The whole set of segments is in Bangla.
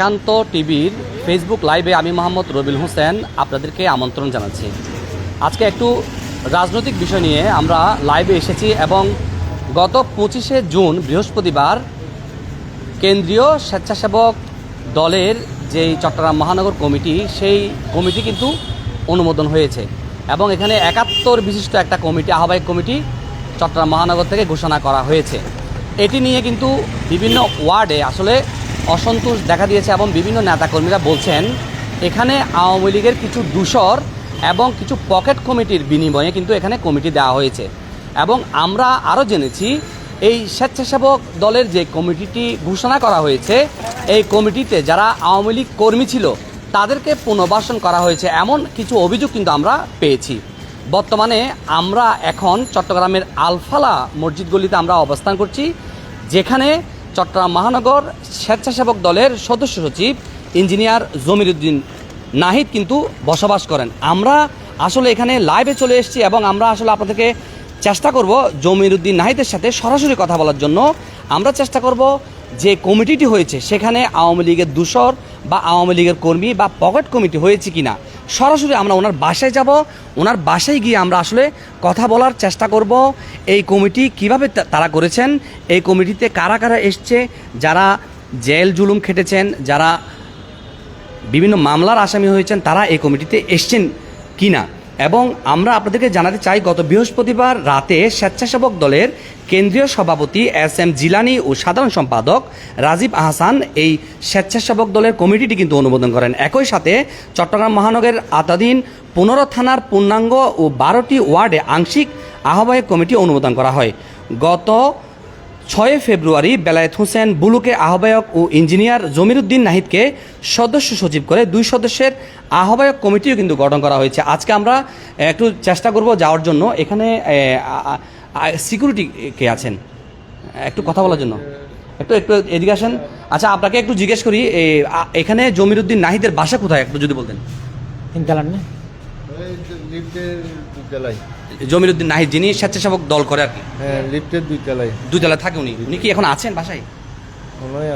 একান্ত টিভির ফেসবুক লাইভে আমি মোহাম্মদ রবিল হোসেন আপনাদেরকে আমন্ত্রণ জানাচ্ছি। আজকে একটু রাজনৈতিক বিষয় নিয়ে আমরা লাইভে এসেছি এবং গত পঁচিশে জুন বৃহস্পতিবার কেন্দ্রীয় স্বেচ্ছাসেবক দলের যেই চট্টগ্রাম মহানগর কমিটি, সেই কমিটি কিন্তু অনুমোদন হয়েছে এবং এখানে একাত্তর বিশিষ্ট একটা কমিটি, আহ্বায়ক কমিটি চট্টগ্রাম মহানগর থেকে ঘোষণা করা হয়েছে। এটি নিয়ে কিন্তু বিভিন্ন ওয়ার্ডে আসলে অসন্তোষ দেখা দিয়েছে এবং বিভিন্ন নেতাকর্মীরা বলছেন, এখানে আওয়ামী লীগের কিছু দূষর এবং কিছু পকেট কমিটির বিনিময়ে কিন্তু এখানে কমিটি দেওয়া হয়েছে। এবং আমরা আরও জেনেছি, এই স্বেচ্ছাসেবক দলের যে কমিটিটি ঘোষণা করা হয়েছে, এই কমিটিতে যারা আওয়ামী লীগ কর্মী ছিল, তাদেরকে পুনর্বাসন করা হয়েছে এমন কিছু অভিযোগ কিন্তু আমরা পেয়েছি। বর্তমানে আমরা এখন চট্টগ্রামের আলফালা মসজিদ গলিতে আমরা অবস্থান করছি, যেখানে চট্টগ্রাম মহানগর স্বেচ্ছাসেবক দলের সদস্য সচিব ইঞ্জিনিয়ার জমিরুদ্দিন নাহিদ কিন্তু বসবাস করেন। আমরা আসলে এখানে লাইভে চলে এসেছি এবং আমরা আসলে আপনাদেরকে চেষ্টা করব জমিরুদ্দিন নাহিদের সাথে সরাসরি কথা বলার জন্য। আমরা চেষ্টা করব যে কমিটিটি হয়েছে সেখানে আওয়ামী লীগের দূষর বা আওয়ামী লীগের কর্মী বা পকেট কমিটি হয়েছে কিনা। সরাসরি আমরা ওনার বাসায় যাব। ওনার বাসায় গিয়ে আমরা আসলে কথা বলার চেষ্টা করব। এই কমিটি কীভাবে তারা করেছেন, এই কমিটিতে কারা কারা এসছে, যারা জেল জুলুম খেটেছেন, যারা বিভিন্ন মামলার আসামি হয়েছেন, তারা এই কমিটিতে এসছেন কিনা? এবং আমরা আপনাদেরকে জানাতে চাই, গত বৃহস্পতিবার রাতে স্বেচ্ছাসেবক দলের কেন্দ্রীয় সভাপতি এস এম জিলানি ও সাধারণ সম্পাদক রাজীব আহসান এই স্বেচ্ছাসেবক দলের কমিটিটি কিন্তু অনুমোদন করেন। একই সাথে চট্টগ্রাম মহানগরের আতাধীন পনেরো থানার পূর্ণাঙ্গ ও বারোটি ওয়ার্ডে আংশিক আহ্বায়ক কমিটি অনুমোদন করা হয়। গত ছয় ফেব্রুয়ারি বেলায়েত হোসেন বুলুকে আহ্বায়ক ও ইঞ্জিনিয়ার জমিরুদ্দিন নাহিদকে সদস্য সচিব করে দুই সদস্যের আহ্বায়ক কমিটিও কিন্তু গঠন করা হয়েছে। আজকে আমরা একটু চেষ্টা করব যাওয়ার জন্য। এখানে সিকিউরিটি কে আছেন? একটু কথা বলার জন্য। একটু একটু এদিকে আসেন। আচ্ছা আপনাকে একটু জিজ্ঞেস করি এখানে জমিরুদ্দিন নাহিদের বাসা কোথায় একটু যদি বলতেন? তিনতলার না? দুতলায় জমিরুদ্দিন নাহিদ যিনি স্বেচ্ছাসেবক দল করে আর কি। হ্যাঁ লিফটের দুতলায় দুতলা থাকে উনি। উনি কি এখন আছেন বাসায়?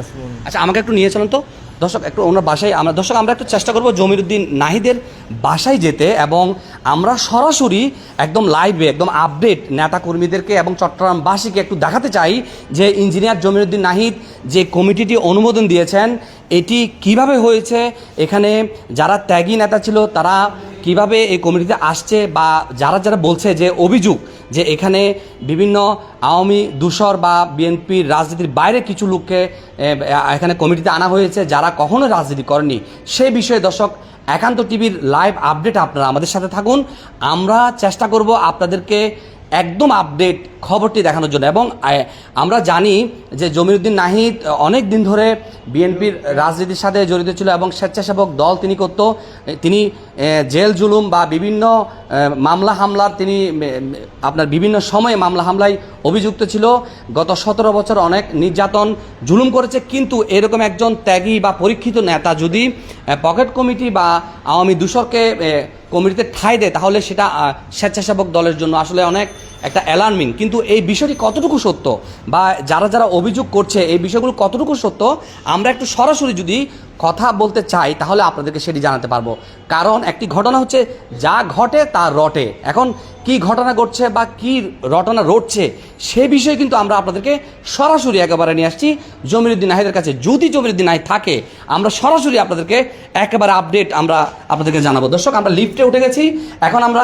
আসুন আচ্ছা আমাকে একটু নিয়ে চলুন তো। দর্শক একটু ওনার বাসায় আমরা দর্শক আমরা একটু চেষ্টা করব জমিরুদ্দিন নাহিদের বাসায় যেতে এবং আমরা সরাসরি একদম লাইভে একদম আপডেট নেতা কর্মীদেরকে এবং চট্টগ্রামবাসীকে একটু দেখাতে চাই যে ইঞ্জিনিয়ার জমিরুদ্দিন নাহিদ যে কমিটিটি অনুমোদন দিয়েছেন এটি কীভাবে হয়েছে? এখানে যারা ত্যাগী নেতা ছিল তারা কীভাবে এই কমিটিতে আসছে বা যারা যারা বলছে যে অভিযোগ যে এখানে বিভিন্ন আওয়ামী দূষর বা বিএনপির রাজনীতির বাইরে কিছু লোককে এখানে কমিটিতে আনা হয়েছে যারা কখনো রাজনীতি করেনি সেই বিষয়ে দর্শক একান্ত টিভির লাইভ আপডেট আপনারা আমাদের সাথে থাকুন। আমরা চেষ্টা করব আপনাদেরকে একদম আপডেট খবরটি দেখানোর জন্য এবং আমরা জানি যে জমিরুদ্দিন নাহিদ অনেক দিন ধরে বিএনপির রাজনীতির সাথে জড়িত ছিল এবং স্বেচ্ছাসেবক দল তিনি করত। তিনি জেল, জুলুম বা বিভিন্ন মামলা, হামলার তিনি আপনার বিভিন্ন সময়ে মামলা, হামলায় অভিযুক্ত ছিল। গত সতেরো বছর অনেক নির্যাতন জুলুম করেছে, কিন্তু এরকম একজন ত্যাগী বা পরীক্ষিত নেতা যদি পকেট কমিটি বা আওয়ামী দূষরকে কমিটিতে ঠাঁই দেয়, তাহলে সেটা স্বেচ্ছাসেবক দলের জন্য। আসলে অনেক একটা অ্যালার্মিং কিন্তু এই বিষয়টি কতটুকু সত্য বা যারা যারা অভিযোগ করছে, এই বিষয়গুলো কতটুকু সত্য, আমরা একটু সরাসরি যদি কথা বলতে চাই, তাহলে আপনাদেরকে সেটি জানাতে পারব। কারণ একটি ঘটনা হচ্ছে, যা ঘটে তা রটে। এখন কি ঘটনা ঘটছে বা কি রটনা রটছে সে বিষয়ে কিন্তু আমরা আপনাদেরকে সরাসরি একেবারে নিয়ে আসছি। জমিরুদ্দিন নাহিদের কাছে যদি জমিরুদ্দিন নাহিদ থাকে আমরা সরাসরি আপনাদেরকে একেবারে আপডেট আমরা আপনাদেরকে জানাব। দর্শক আমরা লিফটে উঠে গেছি। এখন আমরা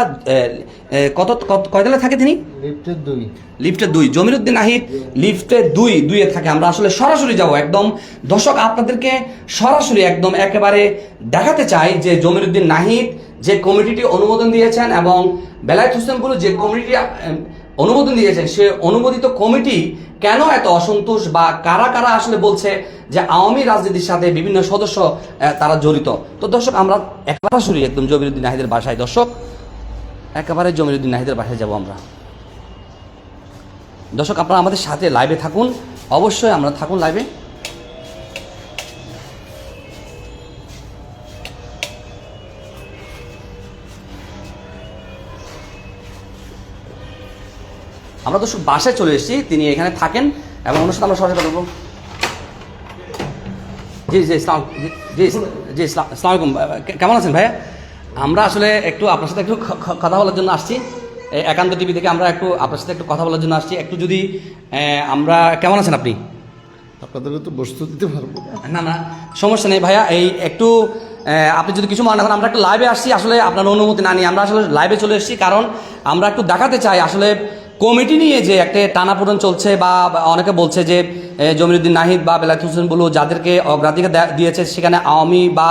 কত কত কয়তলা থাকে তিনি? লিফটের দুই। লিফটে দুই। জমিরুদ্দিন নাহিদ লিফটে দুই দুইয়ে থাকে। আমরা আসলে সরাসরি যাব একদম। দর্শক আপনাদেরকে সরাসরি একদম একেবারে দেখাতে চাই যে জমিরুদ্দিন নাহিদ যে কমিটিটি অনুমোদন দিয়েছেন এবং বেলায়েত হোসেনগুলো যে কমিটি অনুমোদন দিয়েছেন, সে অনুমোদিত কমিটি কেন এত অসন্তোষ বা কারা কারা আসলে বলছে যে আওয়ামী রাজনীতির সাথে বিভিন্ন সদস্য তারা জড়িত? তো দর্শক, আমরা একেবারে সরাসরি একদম জমিরুদ্দিন নাহিদের বাসায়। দর্শক, একেবারে জমিরুদ্দিন নাহিদের বাসায় যাব আমরা। দর্শক, আপনারা আমাদের সাথে লাইভে থাকুন। অবশ্যই আমরা থাকুন লাইভে আমরা দর্শক বাসায় চলে এসেছি তিনি এখানে থাকেন এবং অনুষ্ঠান আমরা সরাসরি করব জি জি ইসলাম জি জি ইসলাম আলাইকুম। কেমন আছেন ভাইয়া? আমরা আসলে একটু আপনার সাথে একটু কথা বলার জন্য আসছি। একান্ত টিভি থেকে আমরা একটু আপনার সাথে একটু কথা বলার জন্য আসছি। একটু যদি আমরা কেমন আছেন আপনি? আপনাদেরকে তো বস্তু দিতে পারব। না না সমস্যা নেই ভাইয়া। এই একটু আপনি যদি কিছু মনে করেন আমরা একটু লাইভে আসছি। আসলে আপনার অনুমতি না নিয়ে আমরা আসলে লাইভে চলে এসেছি। কারণ আমরা একটু দেখাতে চাই। আসলে কমিটি নিয়ে যে একটা টানাপোড়ন চলছে বা অনেকে বলছে যে জমিরুদ্দিন নাহিদ বা বেলায়েত হোসেন বলু যাদেরকে অগ্রাধিকার দিয়েছে সেখানে আওয়ামী বা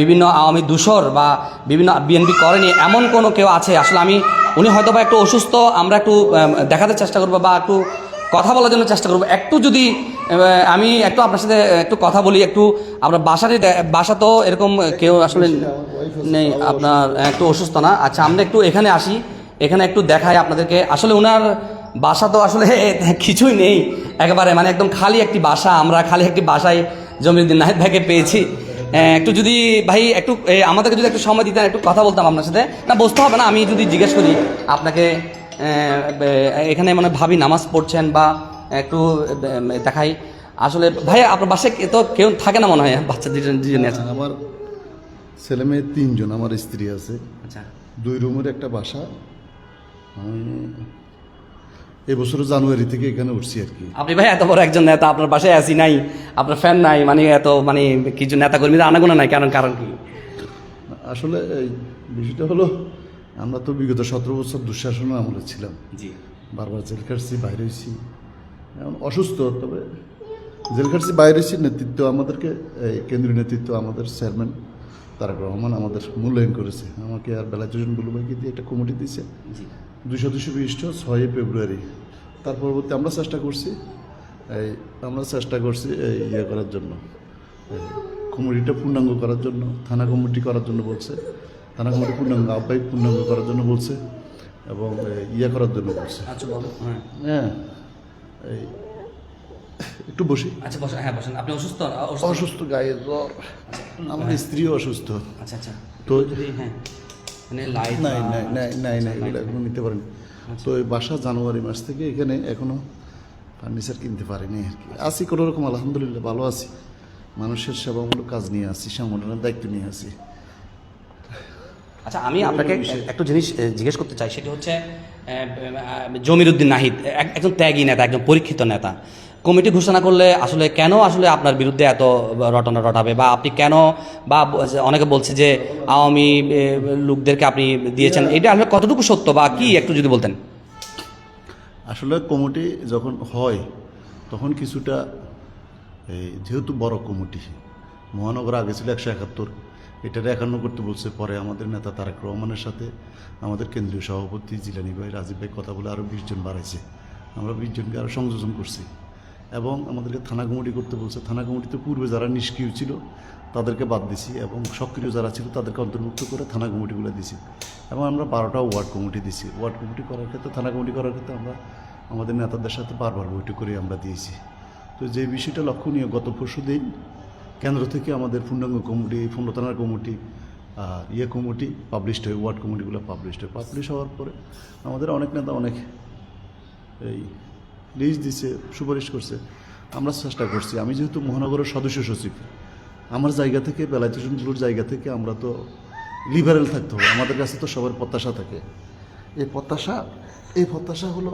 বিভিন্ন আওয়ামী দূষর বা বিভিন্ন বিএনপি করেনি এমন কোনো কেউ আছে? আসলে আমি উনি হয়তো বা একটু অসুস্থ আমরা একটু দেখাতে চেষ্টা করব বা একটু কথা বলার জন্য চেষ্টা করব। একটু যদি আমি একটু আপনার সাথে একটু কথা বলি একটু আপনার বাসাটি বাসা তো এরকম কেউ আসলে নেই আপনার একটু অসুস্থ না। আচ্ছা আমরা একটু এখানে আসি। এখানে একটু দেখাই আপনাদেরকে। আসলে ওনার বাসা তো আসলে কিছুই নেই। একেবারে মানে একদম খালি একটি বাসা। আমরা খালি একটি বাসায় জমিরুদ্দিন নাহিদ ভাইকে পেয়েছি। একটু যদি ভাই একটু আমাদেরকে যদি একটু সময় দিতেন একটু কথা বলতাম আপনার সাথে। না বসতে হবে না আমি যদি জিজ্ঞেস করি আপনাকে এখানে মানে ভাবি নামাজ পড়ছেন বা একটু দেখাই। আসলে ভাই আপনার বাসায় তো কেউ থাকে না মনে হয় বাচ্চা দুজনে আছে। আমার ছেলে মেয়ে তিনজন আমার স্ত্রী আছে। আচ্ছা। দুই রুমের একটা বাসা আমি এবছর জানুয়ারি থেকে এখানে উঠছি আর কি। আপনি ভাই এত বড় একজন নেতা আপনার বাসায় আসি নাই আপনার ফ্যান নাই মানে এত মানে কিছু নেতা কর্মীদের আনাগোনা নাই কারণ কারণ কি? আসলে এই বিষয়টা হলো আমরা তো বিগত সতেরো বছর দুঃশাসন আমলে ছিলাম। জি। বারবার জেল খাটছি বাইরে হয়েছি। এখন অসুস্থ তবে জেল খাটছি বাইরে হয়েছি নেতৃত্ব আমাদেরকে এই কেন্দ্রীয় নেতৃত্ব আমাদের চেয়ারম্যান তারেক রহমান আমাদের মূল্যায়ন করেছে। আমাকে আর বেলা বেলাতুজন বুলুভাইকে দিয়ে একটা কমিটি দিয়েছে। জি। দুই সদস্য বিশিষ্ট ছয়ই ফেব্রুয়ারি। তার পরবর্তী আমরা চেষ্টা করছি এই আমরা চেষ্টা করছি এই ইয়ে করার জন্য। কমিটিটা পূর্ণাঙ্গ করার জন্য থানা কমিটি করার জন্য বলছে থানা কমিটি পূর্ণাঙ্গ আহ্বায়ক পূর্ণাঙ্গ করার জন্য বলছে এবং ইয়ে করার জন্য বলছে। আচ্ছা হ্যাঁ। হ্যাঁ এই একটু বসি। আচ্ছা বসেন হ্যাঁ বসেন আপনি অসুস্থ? অসুস্থ। অসুস্থ গায়ে জ্বর আমার স্ত্রীও অসুস্থ। আচ্ছা আচ্ছা। তো হ্যাঁ। মানে লাইট নাই নাই নাই নাই নাই এগুলো এখনও নিতে পারেন। তো এই বাসা জানুয়ারি মাস থেকে এখানে এখনও ফার্নিচার কিনতে পারিনি আর কি। আছি কোনো রকম আলহামদুলিল্লাহ ভালো আছি। মানুষের সেবামূলক কাজ নিয়ে আসি সংগঠনের দায়িত্ব নিয়ে আসি আচ্ছা আমি আপনাকে একটু জিনিস জিজ্ঞেস করতে চাই সেটি হচ্ছে এ, জমিরুদ্দিন নাহিদ এক- একজন ত্যাগী নেতা একজন পরীক্ষিত নেতা। কমিটি ঘোষণা করলে আসলে কেন আসলে আপনার বিরুদ্ধে এত রটনা রটাবে? বা আপনি কেন বা অনেকে বলছে যে আওয়ামী লোকদেরকে আপনি দিয়েছেন। এটা আসলে কতটুকু সত্য বা কি একটু যদি বলতেন? আসলে কমিটি যখন হয়, তখন কিছুটা যেহেতু বড় কমিটি, মহানগর আগে ছিল একশো একাত্তর। এটারে একান্ন করতে বলছে, পরে আমাদের নেতা তারেক রহমানের সাথে আমাদের কেন্দ্রীয় সভাপতি জিলানি ভাই, রাজীব ভাই কথা বলে আরও বিশজন বাড়াইছে। আমরা বিশজনকে আরও সংযোজন করছি। এবং আমাদেরকে থানা কমিটি করতে বলছে। থানা কমিটিতে পূর্বে যারা নিষ্ক্রিয় ছিল, তাদেরকে বাদ দিছি এবং সক্রিয় যারা ছিল, তাদেরকে অন্তর্ভুক্ত করে থানা কমিটিগুলো দিছি। এবং আমরা বারোটা ওয়ার্ড কমিটি দিছি। ওয়ার্ড কমিটি করার ক্ষেত্রে, থানা কমিটি করার ক্ষেত্রে আমরা আমাদের নেতাদের সাথে বারবার বৈঠক করে আমরা দিয়েছি। তো যে বিষয়টা লক্ষণীয়, গত পরশু দিন কেন্দ্র থেকে আমাদের পূর্ণাঙ্গ কমিটি, পূর্ণ থানার কমিটি ইয়ে কমিটি পাবলিশড হয়, ওয়ার্ড কমিটিগুলো পাবলিশড হয় পাবলিশ হওয়ার পরে আমাদের অনেক নেতা, অনেক এই লিস্ট দিছে, সুপারিশ করছে। আমরা চেষ্টা করছি। আমি যেহেতু মহানগরের সদস্য সচিব, আমার জায়গা থেকে বেলাইতেশনগুলোর জায়গা থেকে আমরা তো লিবারেল থাকতে হবে। আমাদের কাছে তো সবার প্রত্যাশা থাকে। এই প্রত্যাশা এই প্রত্যাশা হলো,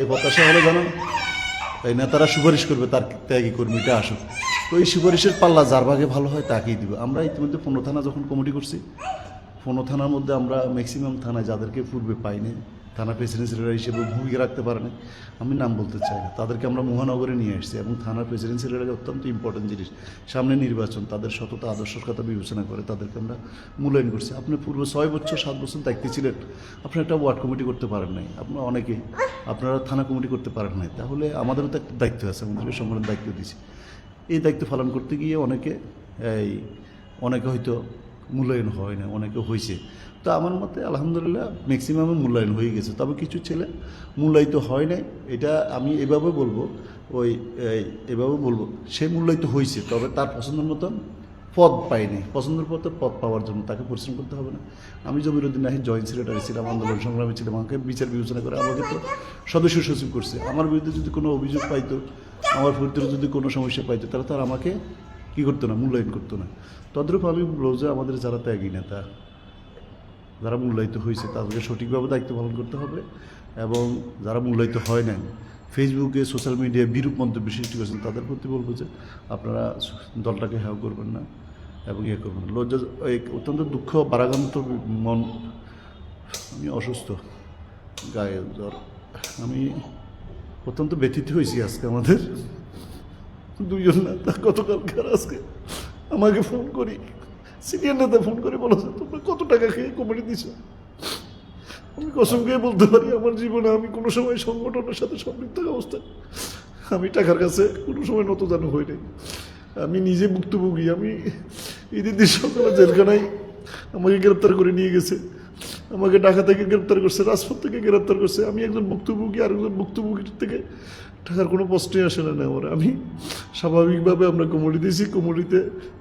এই প্রত্যাশা হলো জানেন এই নেতারা সুপারিশ করবে তার ত্যাগী কর্মীটা আসুক। তো এই সুপারিশের পাল্লা যার ভাগে ভালো হয় তাকেই দিবে। আমরা ইতিমধ্যে পনেরো থানা যখন কমিটি করছি, পনেরো থানার মধ্যে আমরা ম্যাক্সিমাম থানায় যাদেরকে পূর্বে পাইনি থানা প্রেসিডেন্সিরা হিসেবে ভূমিকা রাখতে পারেনি আমি নাম বলতে চাই না। তাদেরকে আমরা মহানগরে নিয়ে আসছি এবং থানা প্রেসিডেন্সিরা অত্যন্ত ইম্পর্টেন্ট জিনিস, সামনে নির্বাচন, তাদের সততা, আদর্শের কথা বিবেচনা করে তাদেরকে আমরা মূল্যায়ন করছি। আপনি পূর্ব ছয় বছর, সাত বছর দায়িত্বে ছিলেন। আপনি একটা ওয়ার্ড কমিটি করতে পারেন নাই। আপনারা অনেকেই আপনারা থানা কমিটি করতে পারেন নাই। তাহলে আমাদেরও তো একটা দায়িত্ব আছে, আমাদেরকে সংগঠনের দায়িত্ব দিয়েছি এই দায়িত্ব পালন করতে গিয়ে অনেকে, এই, অনেকে হয়তো মূল্যায়ন হয় না, অনেকে হয়েছে। তো আমার মতে আলহামদুলিল্লাহ ম্যাক্সিমামে মূল্যায়ন হয়ে গেছে। তবে কিছু ছেলে মূল্যায়িত হয় নাই, এটা আমি এভাবে বলব, ওই এভাবে বলব, সে মূল্যায়িত হয়েছে, তবে তার পছন্দের মতন পদ পাইনি পছন্দের পথে পদ পাওয়ার জন্য তাকে পরিশ্রম করতে হবে না। আমি জমিরুদ্দিন নাহিদ, জয়েন্ট সেক্রেটারি ছিলাম, আন্দোলন সংগ্রামী ছিলাম, আমাকে বিচার বিবেচনা করে আমাকে তো সদস্য সচিব করছে। আমার বিরুদ্ধে যদি কোনো অভিযোগ পাইতো, আমার বিরুদ্ধে যদি কোনো সমস্যা পাইতো, তাহলে তার আমাকে কী করতো না, মূল্যায়ন করতো না। তদ্রূপ আমি বলব যে আমাদের যারা ত্যাগী নেতা, যারা মূল্যায়িত হয়েছে, তাদেরকে সঠিকভাবে দায়িত্ব পালন করতে হবে এবং যারা মূল্যায়িত হয় নাই, ফেসবুকে, সোশ্যাল মিডিয়ায় বিরূপ মন্তব্য সৃষ্টি করেছেন, তাদের প্রতি বলব যে আপনারা দলটাকে হেয় করবেন না এবং ইয়ে করবেন না। লজ্জা অত্যন্ত দুঃখ, বারাগান্ত মন, আমি অসুস্থ, গায়ে জ্বর, আমি অত্যন্ত ব্যথিত হয়েছি আজকে আমাদের। দুজন নেতা গতকালকে আর আজকে আমাকে ফোন করি। সিনিয়র নেতা ফোন করে বলেছে তোমরা কত টাকা খেয়ে কমিটি দিছো? আমি কসম খেয়ে বলতে পারি, আমার জীবনে আমি কোনো সময় সংগঠনের সাথে সম্পৃক্ত অবস্থায় আমি টাকার কাছে কোনো সময় নত জানো হই নাই। আমি নিজে ভুক্তভোগী, আমি ঈদের দিন সকালে জেলখানায় আমাকে গ্রেপ্তার করে নিয়ে গেছে। আমাকে ঢাকা থেকে গ্রেপ্তার করছে, রাজপথ থেকে গ্রেপ্তার করছে। আমি একজন ভুক্তভোগী আর একজন ভুক্তভোগীর থেকে টাকার কোনো প্রশ্নই আসে না আমার। আমি স্বাভাবিকভাবে আমরা কোমরি দিয়েছি কোমরিতে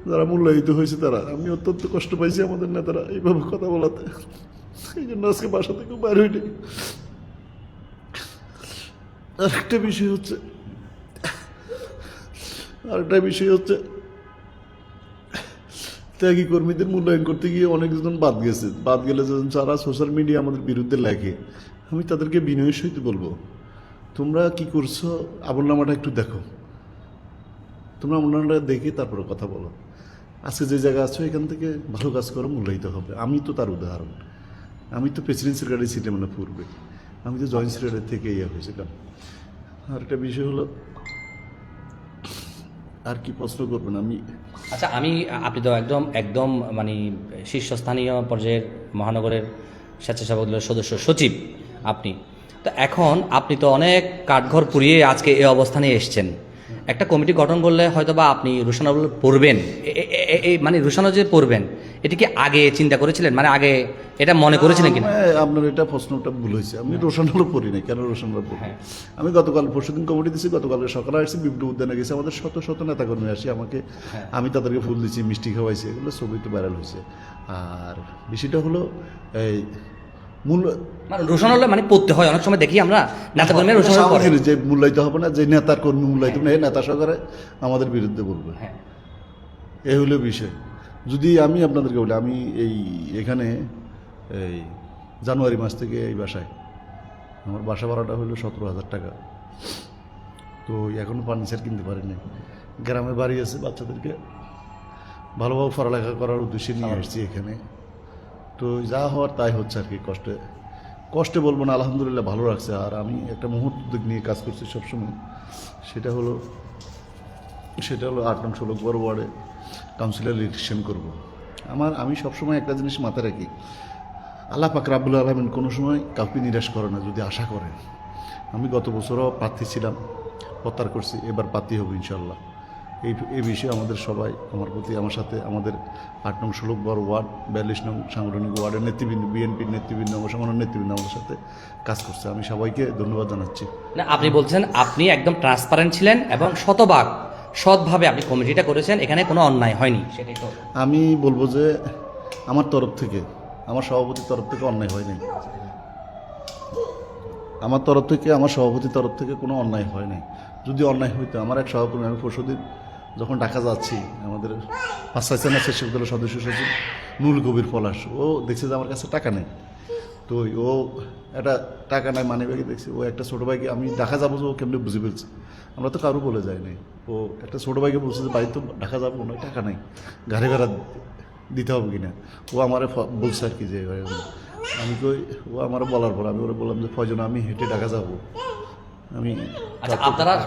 যারা মূল্যায়িত হয়েছে তারা। আমি অত্যন্ত কষ্ট পাইছি আমাদের নেতারা এইভাবে কথা বলাতে। এই জন্য আজকে বাসা থেকে বাইর হইনি। আরেকটা বিষয় হচ্ছে, আরেকটা বিষয় হচ্ছে, ত্যাগী কর্মীদের মূল্যায়ন করতে গিয়ে অনেকজন বাদ গেছে। বাদ গেলে যখন যারা সোশ্যাল মিডিয়া আমাদের বিরুদ্ধে লেখে, আমি তাদেরকে বিনয়ের সহিত বলব। তোমরা কি করছ? আমলনামাটা একটু দেখো। তোমরা আমলনামাটা দেখে তারপরে কথা বলো। আজকে যে জায়গা আছো, এখান থেকে ভালো কাজ করো, মূল্যায়িত হবে। আমি তো তার উদাহরণ। আমি তো প্রেসিডেন্ট সেক্রেটারি ছিলাম না পূর্বে। আমি তো জয়েন্ট সেক্রেটারি থেকে ইয়ে হয়েছিলাম। আর একটা বিষয় হলো, আর কি প্রশ্ন করবেন আমি? আচ্ছা আমি, আপনি তো একদম একদম মানে শীর্ষস্থানীয় পর্যায়ের মহানগরের স্বেচ্ছাসেবকদলের সদস্য, সচিব আপনি। তো এখন আপনি তো অনেক কাঠঘর পুড়িয়ে আজকে এই অবস্থানে এসছেন। একটা কমিটি গঠন করলে হয়তো বা আপনি রুশানল পড়বেন। এই মানে রুশানো যে পড়বেন এটি কি আগে চিন্তা করেছিলেন? মানে আগে এটা মনে করেছিলেন কিনা? হ্যাঁ, আপনার এটা প্রশ্নটা ভুল হয়েছে। আমি রোশন হলো পড়ি নাই। কেন রোশন হলো পড়ি আমি গতকাল পরশুদিন কমিটি দিয়েছি গতকালকে সকালে আসছি বিপ্লব উদ্যানে গেছি। আমাদের শত শত নেতাকর্মী আসি আমাকে আমি তাদেরকে ফুল দিচ্ছি মিষ্টি খাওয়াইছি এগুলো ছবি একটু ভাইরাল হয়েছে। আর বিষয়টা হলো এই মূল মানে রোশন হলে মানে পড়তে হয় অনেক সময় দেখি আমরা নেতা কর্মীরা রোশন স্বাভাবিক করে জিনিস, যে মূল্যায়িত হবে না যে নেতার কর্মী মূল্যায়িত না এই নেতা সহকারে আমাদের বিরুদ্ধে বলবে। হ্যাঁ। এই হলো বিষয়। যদি আমি আপনাদেরকে বলি আমি এই এখানে এই জানুয়ারি মাস থেকে এই বাসায় আমার বাসা ভাড়াটা হলো সতেরো হাজার টাকা। তো এখনও ফার্নিচার কিনতে পারিনি। গ্রামে বাড়ি আছে বাচ্চাদেরকে। ভালোভাবে পড়ালেখা করার উদ্দেশ্যে নিয়ে আসছি এখানে। তো যা হওয়ার তাই হচ্ছে আর কি, কষ্টে। কষ্টে বলব না, আলহামদুলিল্লাহ ভালো রাখছে আর আমি একটা মুহূর্ত দিক নিয়ে কাজ করছি সবসময়। সেটা হলো সেটা হলো আট নং ষোলো বড় ওয়ার্ডে কাউন্সিলর ইলেকশন করব। আমার, আমি সবসময় একটা জিনিস মাথায় রাখি। আল্লাহ পাক রাবুল আলমিন কোনো সময় কাউকে নিরাশ করে না, যদি আশা করে। আমি গত বছরও প্রার্থী ছিলাম প্রত্যার করছি, এবার প্রার্থী হব ইনশাল্লাহ এই এই বিষয়ে আমাদের সবাই আমার প্রতি আমার সাথে আমাদের আট নং ষোলো বড় ওয়ার্ড বিয়াল্লিশ নং সাংগঠনিক ওয়ার্ডের নেতৃবৃন্দ বিএনপির নেতৃবৃন্দ অবসংগঠনের নেতৃবৃন্দ আমাদের সাথে কাজ করছে। আমি সবাইকে ধন্যবাদ জানাচ্ছি। না আপনি বলছেন আপনি একদম ট্রান্সপারেন্ট ছিলেন এবং শতভাগ সৎভাবে আপনি কমিটিটা করেছেন এখানে কোনো অন্যায় হয়নি সেটাই তো। আমি বলব যে আমার তরফ থেকে আমার সভাপতির তরফ থেকে অন্যায় হয়নি। আমার তরফ থেকে আমার সভাপতির তরফ থেকে কোনো অন্যায় হয় নাই যদি অন্যায় হইতো আমার এক সহকর্মী আমি পরশুদিন যখন ঢাকা যাচ্ছি, আমাদের পাঁচটা সেনা শেষক দলের সদস্য সচিব নুল কবির পলাশ, ও দেখছে যে আমার কাছে টাকা নেই। তো ও একটা টাকা নাই মানে ব্যাগে দেখছি। ও একটা ছোটো ভাইকে, আমি ঢাকা যাব যে ও কেমনি বুঝে ফেলছে? আমরা তো কারও বলে যাই নাই। ও একটা ছোটো ভাইকে বলছে যে বাড়ি তো ঢাকা যাব না টাকা নাই। গাড়ি ভাড়া দিতে হবে কিনা? ও আমারে বলছে আর কি যে। আমি কই, ও আমার বলার পর আমি ওরা বললাম যে, ফয়জন, আমি হেঁটে ঢাকা যাব। আমি আচ্ছা আপনারা।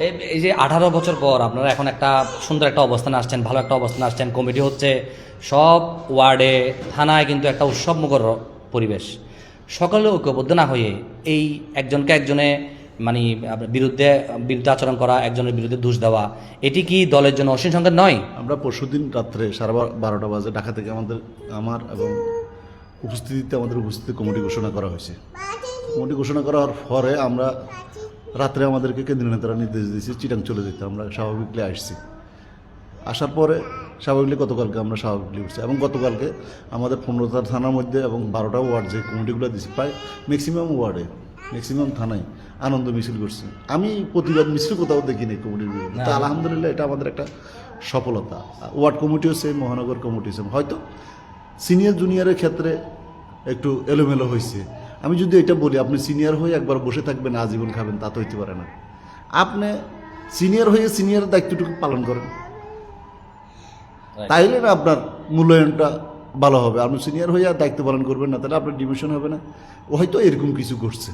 এই- যে আঠারো বছর পর আপনারা এখন একটা সুন্দর একটা অবস্থানে আসছেন ভালো একটা অবস্থানে আসছেন। কমিটি হচ্ছে সব ওয়ার্ডে থানায় কিন্তু একটা উৎসবমুখর পরিবেশ। সকলে ঐক্যবদ্ধ না হয়ে এই একজনকে একজনে মানে বিরুদ্ধে বিরুদ্ধে আচরণ করা একজনের বিরুদ্ধে দোষ দেওয়া এটি কি দলের জন্য অসীম সংকেত নয়? আমরা পরশুদিন রাত্রে সাড়ে বারোটা বাজে ঢাকা থেকে আমাদের আমার এবং উপস্থিতিতে আমাদের উপস্থিতি কমিটি ঘোষণা করা হয়েছে। কমিটি ঘোষণা করার পরে আমরা রাত্রে আমাদেরকে কেন্দ্রীয় নেতারা নির্দেশ দিয়েছি চিটাং চলে যেতে। আমরা স্বাভাবিকলি আসছি। আসার পরে স্বাভাবিকলি গতকালকে আমরা স্বাভাবিকলি উঠছি এবং গতকালকে আমাদের পনেরোটা থানার মধ্যে এবং বারোটা ওয়ার্ড যে কমিটিগুলো দিয়েছি প্রায় ম্যাক্সিমাম ওয়ার্ডে ম্যাক্সিমাম থানায় আনন্দ মিছিল করছে। আমি প্রতিবাদ মিছিল কোথাও দেখিনি কমিটির বিরুদ্ধে। তা আলহামদুলিল্লাহ এটা আমাদের একটা সফলতা। ওয়ার্ড কমিটিও সেম মহানগর কমিটি সেম হয়তো সিনিয়র জুনিয়রের ক্ষেত্রে একটু এলোমেলো হয়েছে। আমি যদি এটা বলি আপনি সিনিয়র হয়ে একবার বসে থাকবেন আজীবন খাবেন তা তো হইতে পারে না। আপনি সিনিয়র হয়ে সিনিয়র দায়িত্বটুকু পালন করেন। তাইলে না আপনার মূল্যায়নটা ভালো হবে। আপনি সিনিয়র হয়ে আর দায়িত্ব পালন করবেন না তাহলে আপনার ডিমিশন হবে না। ও হয়তো এরকম কিছু করছে।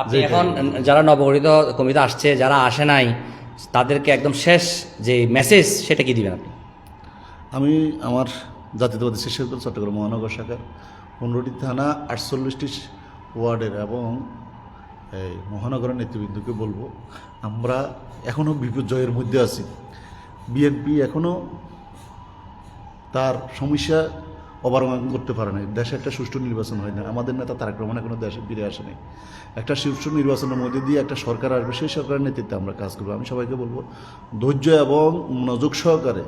আপনি এখন যারা নবগঠিত কমিটি আসছে যারা আসে নাই তাদেরকে একদম শেষ যে মেসেজ সেটা কি দিবেন আপনি? আমি আমার জাতীয়তাবাদী দল চট্টগ্রাম মহানগর শাখার পনেরোটি থানা আটচল্লিশটি ওয়ার্ডের এবং এই মহানগরের নেতৃবৃন্দকে বলব, আমরা এখনও বিপর্যয়ের মধ্যে আছি। বিএনপি এখনও তার সমস্যা অবলম্বন করতে পারে না দেশে একটা সুষ্ঠু নির্বাচন হয় না। আমাদের নেতা তারেক রহমান এখনও দেশে ফিরে আসেনি একটা সুষ্ঠু নির্বাচনের মধ্যে দিয়ে একটা সরকার আসবে, সেই সরকারের নেতৃত্বে আমরা কাজ করব। আমি সবাইকে বলব, ধৈর্য এবং মনোযোগ সহকারে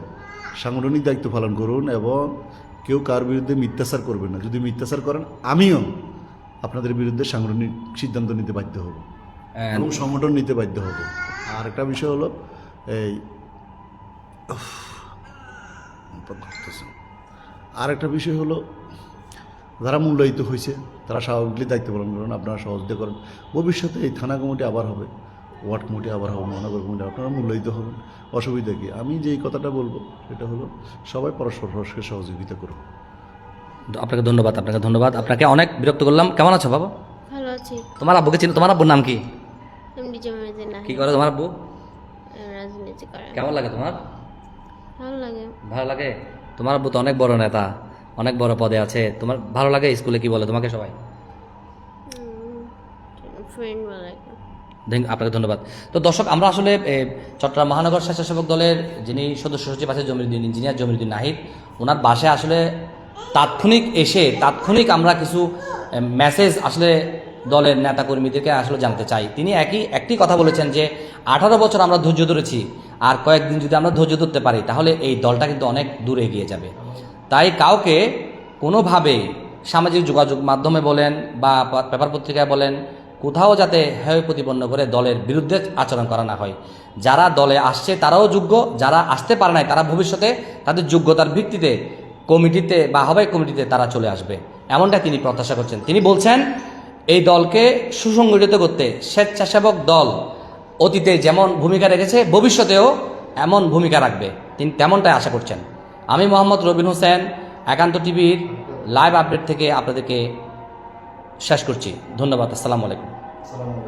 সাংগঠনিক দায়িত্ব পালন করুন এবং কেউ কার বিরুদ্ধে মিথ্যাচার করবেন না। যদি মিথ্যাচার করেন, আমিও আপনাদের বিরুদ্ধে সাংগঠনিক সিদ্ধান্ত নিতে বাধ্য হব। এবং সংগঠন নিতে বাধ্য হব। আর একটা বিষয় হলো এই আর একটা বিষয় হলো যারা মূল্যায়িত হয়েছে তারা স্বাভাবিকলি দায়িত্ব পালন করেন আপনারা সহযোগিতা করেন। ভবিষ্যতে এই থানা কমিটি আবার হবে ওয়ার্ড কমিটি আবার হবে মহানগর কমিটি আপনারা মূল্যায়িত হবেন। অসুবিধা কি? আমি যেই কথাটা বলব সেটা হলো সবাই পরস্পর পরস্পরকে সহযোগিতা করুন। আপনাকে ধন্যবাদ আপনাকে ধন্যবাদ। আপনাকে অনেক বিরক্ত করলাম। কেমন আছো বাবা? ভালো আছি। তোমার আব্বুকে চিনো তোমার আব্বুর নাম কি? কি করে তোমার আব্বু? রাজনীতি করে। কেমন লাগে তোমার? ভালো লাগে। ভালো লাগে? তোমার আব্বু তো অনেক বড় নেতা অনেক বড় পদে আছে। তোমার ভালো লাগে স্কুলে কি বলে তোমাকে সবাই? ফ্রেন্ড আপনাকে ধন্যবাদ। তো দর্শক আমরা আসলে চট্টগ্রাম মহানগর স্বেচ্ছাসেবক দলের যিনি সদস্য সচিব আছে জমিরুদ্দিন ইঞ্জিনিয়ার জমিরুদ্দিন নাহিদ ওনার বাসায় আসলে তাৎক্ষণিক এসে তাৎক্ষণিক আমরা কিছু মেসেজ আসলে দলের নেতাকর্মীদেরকে আসলে জানতে চাই। তিনি একই, একটি কথা বলেছেন যে, আঠারো বছর আমরা ধৈর্য ধরেছি, আর কয়েকদিন যদি আমরা ধৈর্য ধরতে পারি, তাহলে এই দলটা কিন্তু অনেক দূরে এগিয়ে যাবে। তাই কাউকে কোনোভাবে সামাজিক যোগাযোগ মাধ্যমে বলেন বা পেপার পত্রিকায় বলেন, কোথাও যাতে হেয় প্রতিপন্ন করে দলের বিরুদ্ধে আচরণ করা না হয়। যারা দলে আসছে তারাও যোগ্য, যারা আসতে পারে নাই তারা ভবিষ্যতে তাদের যোগ্যতার ভিত্তিতে কমিটিতে বা হবাই কমিটিতে তারা চলে আসবে। এমনটা তিনি প্রত্যাশা করছেন। তিনি বলছেন, এই দলকে সুসংগঠিত করতে স্বেচ্ছাসেবক দল অতীতে যেমন ভূমিকা রেখেছে, ভবিষ্যতেও এমন ভূমিকা রাখবে। তিনি তেমনটাই আশা করছেন। আমি মোহাম্মদ রবিন হোসেন, একান্ত টিভির লাইভ আপডেট থেকে আপনাদেরকে শেষ করছি। ধন্যবাদ। আসসালামু আলাইকুম।